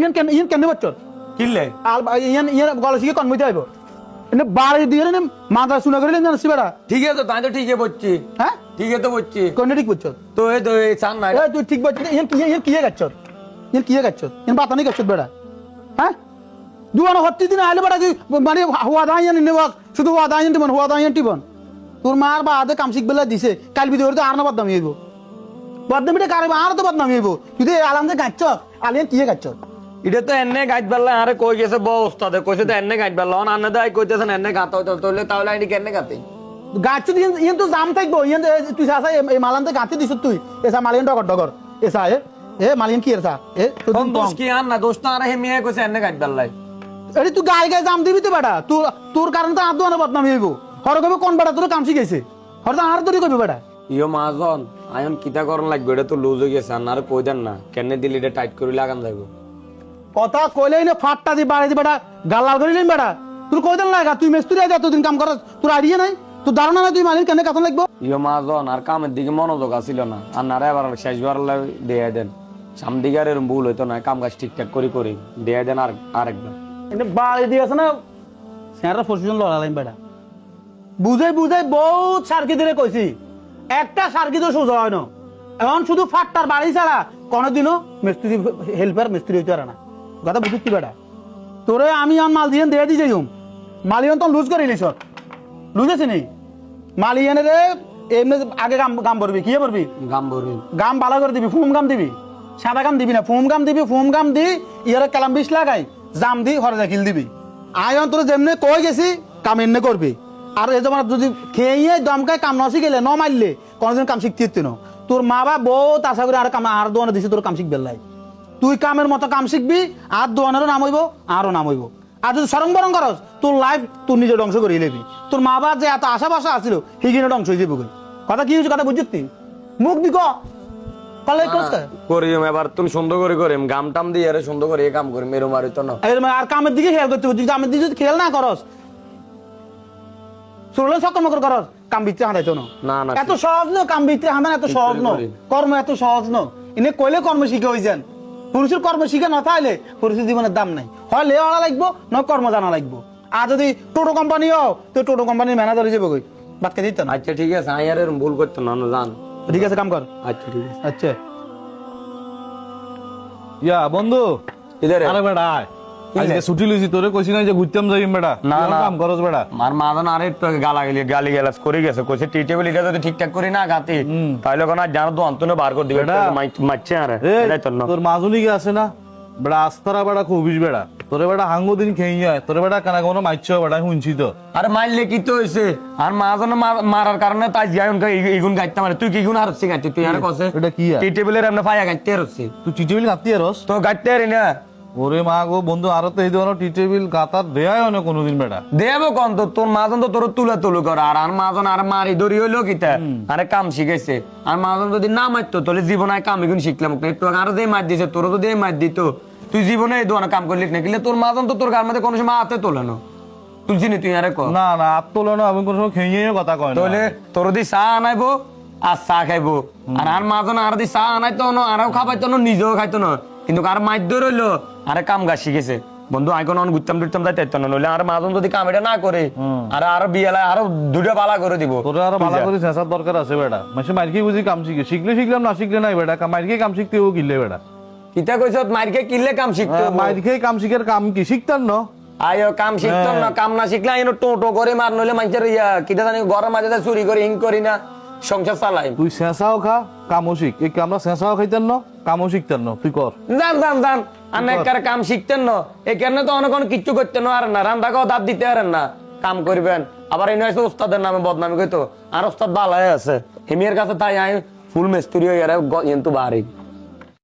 ইয়ান কেন ইয়ান কেন কিনলে আল ইয়ান ইয়ান গলা শিখে আইব এনে বাড়ি দিয়ে নে মাথা শুনে করে জানিস বেড়া ঠিক আছে তাই তো ঠিকই বলছি। হ্যাঁ? ঠিক আছে বলছি। কোন ঠিক বচ্চর তো এই তো এই চান এ তুই ঠিক বচ্চর ইয়ান কি ইয়ান কি গাচ্চর ইয়ান কি গাচ্চর ইয়ান বাতা নাই বেড়া? হ্যাঁ? দুয়ানো হত্তি দিন আইলে বেড়া মানে হুয়া দা ইয়ান নেওয়া শুধু হুয়া দা ইয়ান টিবন হুয়া দা ইয়ান টিবন তোর মার বা আদে কাম শিখবেলা দিছে কাল বিদে তো আর না বদনামি হইব। বদনামিটা কারে আর তো বদনামি হইব। তুই তো আলাম যে গাচ্চ আলিয়ান কি গাচ্চর এটা তো এনে গাইত পারলে আরে কই গেছে? ব ওস্তাদে কইছে তো এনে গাইত পারল অন আন্না দাই কইতেছেন এনে গাতা হইতো তাহলে তাহলে আইডি কেনে গাতে? গাছ দিন ইয়েন তো জাম থাকব। ইয়েন এ- তুই আসা এই মালানতে গাঁতে দিছ তুই। এসা মালিয়ান ডগর ডগর। এসা এ এ মালিয়ান কি এসা এ তো দোষ কি আন না? দোষ তো আরে মেয়ে কইছে এনে গাইত পারলাই এটি তুই গায়ে গায়ে জাম দিবি তো বেটা। তোর তোর কারণে তো আদু আনা বদনামি হইব। হর কবে কোন বেটা তোর কাম শিখাইছে? হর তো আর তোরই কবি বেটা। ইয়ো মাজন আয়ন কিতা করন লাগবে? এটা তো লুজ হয়ে গেছে। আর কই দেন না? কেনে দিলি এটা টাইট করে লাগান যাইব। কথা কইলেই না ফাটটা দি বাড়ি দি বেটা গালাল করিলেন বেটা। তোর কই দেন লাগা তুই মেস্তুরি আজ এতদিন কাম করস তোর আইডিয়া নাই? তোর ধারণা নাই তুই মালিন কেন কাতন লাগবো? ইয়ো মাজন আর কামের দিকে মনোযোগ আছিল না। আর নারে আবার শেষবার দিয়ে দেন। সামনে দিকে আর এরম ভুল হইতো না কাম কাজ ঠিকঠাক করে করি। দিয়ে দেন আর আরেকবার। বাড়ি দিয়ে আছে না স্যাররা ফসিজন লড়ালাইন বেটা। বুঝাই বুঝাই বহুত সার্কি দিলে কইছি। একটা সার্কি তো সোজা হয় না। এখন শুধু ফাটটার বাড়ি ছাড়া কোনোদিনও মিস্ত্রি হেল্পার মিস্ত্রি হইতে পারে না। কথা বুঝছি বেটা? তোরে আমি আন মাল দিয়ে দিয়ে দিয়ে যাইম মালিয়ন তো লুজ করে নিছ লুজ আছে নি? মালিয়ানে রে এমনি আগে গাম গাম ভরবি কি ভরবি? গাম ভরি গাম ভালো করে দিবি ফুম গাম দিবি। সাদা গাম দিবি না ফুম গাম দিবি ফুম গাম দি ইয়ারে কালাম বিষ লাগাই জাম দি হরে দেখিল দিবি। আয়ন তোর যেমনি কই গেছি কাম এমনি করবি। আর এই তোমার যদি খেয়ে দমকায় কাম নসি গেলে ন মারলে কোনোদিন কাম শিখতে না। তোর মা বাবা বহুত আশা করে আর কাম আর দোয়ানে দিছে তোর কাম শিখবে লাই। তুই কামের মতো কাম শিখবি আর দোয়ানেরও নাম হইব আরও নাম হইব। আর যদি সরং বরং করস তোর লাইফ তোর নিজে ধ্বংস করে লেবি তোর মা বাবা যে এত আশা বাসা আছিল সেইখানে ধ্বংস হয়ে যাবে কথা কি হয়েছে কথা বুঝছিস তুই? মুখ দি ক। কলে কস করি এবার তুমি সুন্দর করে করি গাম টাম দিয়ে আরে সুন্দর করে কাম তো না। আর কামের দিকে খেয়াল করতে বুঝছিস কামের দিকে খেয়াল না করস শুনলে সকল মকর করস কাম ভিতরে হাঁটাইতো না। না না এত সহজ ন কাম এত সহজ ন। কর্ম। এত সহজ ন। এনে কইলে কর্ম শিখে হয়ে যান পুরুষের কর্ম শিখে না থাকলে পুরুষের জীবনের দাম নাই। হয় লে আনা লাগবো নয় কর্ম জানা লাগবো। আর যদি টোটো কোম্পানি হও তো টোটো কোম্পানির ম্যানেজার হিসেবে কই? বাতকে দিত না? আচ্ছা ঠিক আছে আই এর এরম ভুল করতো না না জান। ঠিক আছে কাম কর। আচ্ছা ঠিক আছে। আচ্ছা। ইয়া বন্ধু। ইদারে আরে বেটা আয়। কি আজকে ছুটি লইছি তোরে কইছি না যে ঘুরতাম যাইম বেটা। না, না। কাম করস বেটা? মার মাদান আরে একটু গালা গেলি গালি গালাজ করে গেছে কইছে টি টেবিল এটা যদি ঠিকঠাক করি না গাতি তাহলে কোন আর জানো তো অন্তনে বার করে দিবে বেটা। আরে এটাই তো তোর মাজুলি কে আছে না? বেটা আস্তারা বেটা খুবিস বেটা। তোরে বেটা হাঙ্গো দিন খেয়ে যায় তোরে বেটা কানা কোনো মাইছ বেটা শুনছি তো। আরে মারলে কি তো হইছে আর মাদান মারার কারণে তাই যাই উনকা ইগুন গাইতে মারে তুই কি গুণ আর গাইতে তুই আর কসে এটা কি টি টেবিলের এমনি ফায়া গাইতে রছে তুই টিটেবিল কাটতি আরস তো গাইতে আরে না। ওরে মা গো বন্ধু আরও তো এই ধরনের টিটেবিল কাতার দেয়াই না কোনোদিন বেটা। দেব কোন তো? তোর মাজন তো তোর তুলে তুলু কর। আর আর মাজন আর মারি ধরি হইল কিতা? আরে কাম শিখাইছে আর মাজন যদি না মারতো তাহলে জীবনে কাম এগুন শিখলাম একটু আরও মার দিছে তোর মার দিত। তুই জীবনে এই দোকানে কাম করলি না কিলে তোর মাজন তো তোর গার মধ্যে কোনো সময় হাতে তোলে না। তুই চিনি তুই আরে কর না না আর তোলো না আমি কোনো সময় খেয়ে কথা কয় না। তাহলে তোর দি চা আনাইবো আর চা খাইবো। আর আর মাজন আর দি চা আনাইতো না আরও খাবাইতো না নিজেও খাইতো না। কিন্তু আর মাধ্য রইল? আরে কাম গাছ শিখেছে। বন্ধু আইকন অন ঘুরতাম টুরতাম যাইতে না নইলে আর মাজন যদি কাম এটা না করে আর আরও বিয়েলায় আরও দুটো পালা করে দিব। তোরে আরও ভালো করে চেঁচার দরকার আছে বেটা। মাসে মাইরকে বুঝি কাম শিখে। শিখলে শিখলাম না শিখলে নাই বেটা। মাইরকে কাম শিখতে ও কিনলে বেটা? কিতা কইছ মাইরকে কিনলে কাম শিখতে হব। মাইরকে কাম শিখার কাম কি? শিখতাম না? আয়ো কাম শিখতো না। কাম না শিখলে আইনো টো করে মার নইলে মানুষের ইয়া কিতা জানি গরম মাঝে চুরি করে হিং করি না। সংসার চালাই। তুই খা কামও শিখ এই আমরা খাইতেন না কামও শিখতেন না তুই কর। জান জান জান। আমি একবার কাম শিখতেন না। এই কারণে তো অনেক অনেক কিচ্ছু করতেন আর না। রান্না খাওয়া দাঁত দিতে পারেন না। কাম করবেন। আবার এনে নয় ওস্তাদের নামে বদনামি কইতো। আর ওস্তাদ ভালো আছে। হিমিয়ার কাছে তাই আই ফুল মিস্ত্রি হয়ে গেলে কিন্তু বাড়ি